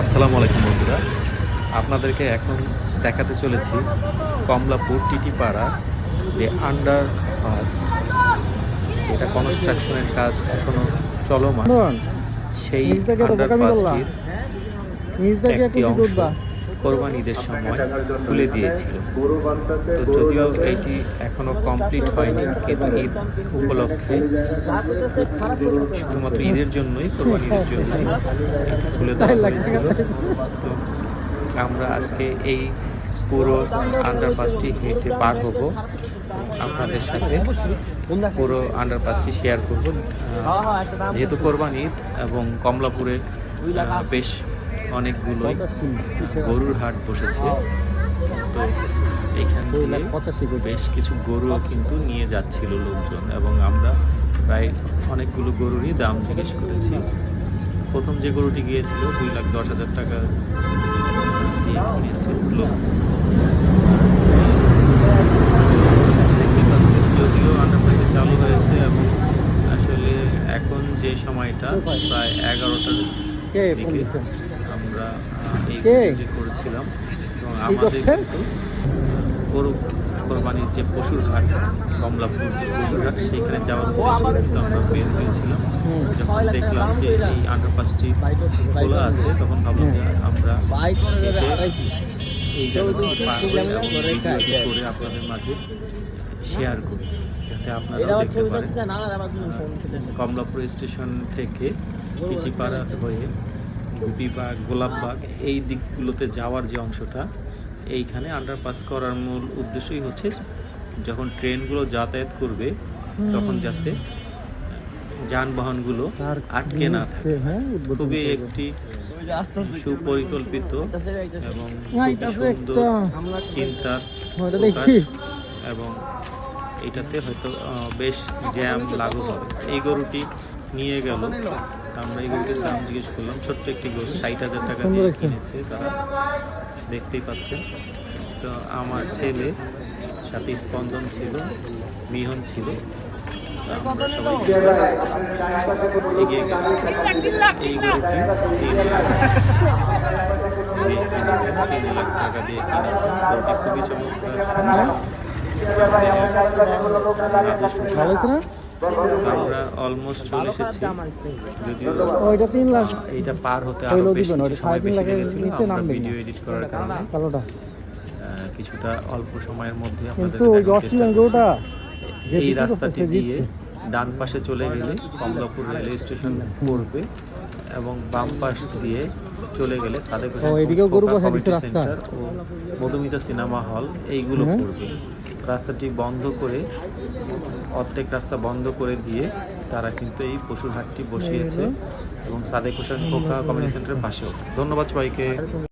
আসসালামু আলাইকুম বন্ধুরা। আপনাদেরকে এখন দেখাতে চলেছি কমলাপুর টিটিপাড়া যে আন্ডার পাস যেটা কনস্ট্রাকশনের কাজ এখনও চলমান। সেই আন্ডার। পাসটির একটি অংশ কোরবান ঈদের সময় খুলে দিয়েছিল। তো যদিও এটি এখনও কমপ্লিট হয়নি, কিন্তু ঈদ উপলক্ষে শুধুমাত্র ঈদের জন্যই কোরবান ঈদের জন্যই এটি খুলে দেওয়া হয়েছিল। তো আমরা আজকে এই পুরো আন্ডারপাসটি হেঁটে পার হব। আপনাদের সাথে পুরো আন্ডারপাসটি শেয়ার করব। যেহেতু কোরবানি ঈদ এবং কমলাপুরে বেশ অনেকগুলো গরুর হাট বসেছে। তো এইখান থেকে বেশ কিছু গরুও কিন্তু নিয়ে যাচ্ছিল লোকজন এবং আমরা প্রায় অনেকগুলো গরুরই দাম জিজ্ঞেস করেছি। প্রথম যে গরুটি গিয়েছিল দুই লাখ দশ হাজার টাকা দিয়ে কিনেছে লোক। যদিও আন্ডারপাসে চালু হয়েছে এবং আসলে এখন যে সময়টা প্রায় এগারোটার দিকে। আমরা এই? করেছিলাম। এবং আমাদের গরু কোরবানির যে পশুর হাট কমলাপুর যে পশুর হাট সেইখানে যাওয়ার উদ্দেশ্যে কিন্তু আমরা বের হয়েছিলাম। যখন দেখলাম যে এই আন্ডারপাসটি খোলা আছে তখন ভাবলাম যে আমরা এই জায়গাটি পার হই করে আপনাদের মাঝে শেয়ার করি যাতে আপনারাও দেখতে পারেন। কমলাপুর স্টেশন থেকে টিটিপাড়া হয়ে গুপিবাগ গোলাপবাগ এই দিকগুলোতে যাওয়ার যে অংশটা এইখানে আন্ডারপাস করার মূল উদ্দেশ্যই হচ্ছে যখন ট্রেনগুলো যাতায়াত করবে তখন যাতে যানবাহনগুলো আটকে না থাকে। হ্যাঁ খুবই একটি সুপরিকল্পিত এবং। চিন্তার দেখিস এবং এটাতে হয়তো বেশ জ্যাম লাগু হবে। এই গরুটি নিয়ে গেল। আমরা এই গরুটির দাম জিজ্ঞেস করলাম ছোট্ট একটি গরু ষাট হাজার টাকা দিয়ে কিনেছে তারা দেখতেই পাচ্ছেন। তো আমার ছেলে সাথে স্পন্দন ছিল মিহন ছিল আমরা সবাই এগিয়ে গেলাম। এই গরুটি তিন লাখ তিন লাখ টাকা দিয়ে গরুটি খুবই চমৎকার। ভালো আমরা অলমোস্ট চলে এসেছি। যদিও ওইটা তিন লাখ এইটা পার হতে আরও বেশ সময় বেশি লেগেছিল। আমরা ভিডিও এডিট করার কারণে কালোটা। কিছুটা অল্প সময়ের মধ্যে আপনাদের এই রাস্তাটি দিয়ে ডান পাশে চলে গেলে কমলাপুর রেলওয়ে স্টেশন পড়বে এবং বাম পাশ দিয়ে চলে গেলে সাদেক ও, এদিকেও গরু বসায় রাস্তা। মধুমিতা সিনেমা হল এইগুলো পড়বে। রাস্তাটি বন্ধ করে, অর্ধেক রাস্তা বন্ধ করে দিয়ে তারা কিন্তু এই পশুর হাটটি বসিয়েছে এবং সাদেক হোসেন খোকা কমিউনিটি সেন্টারের পাশেও। ধন্যবাদ সবাইকে।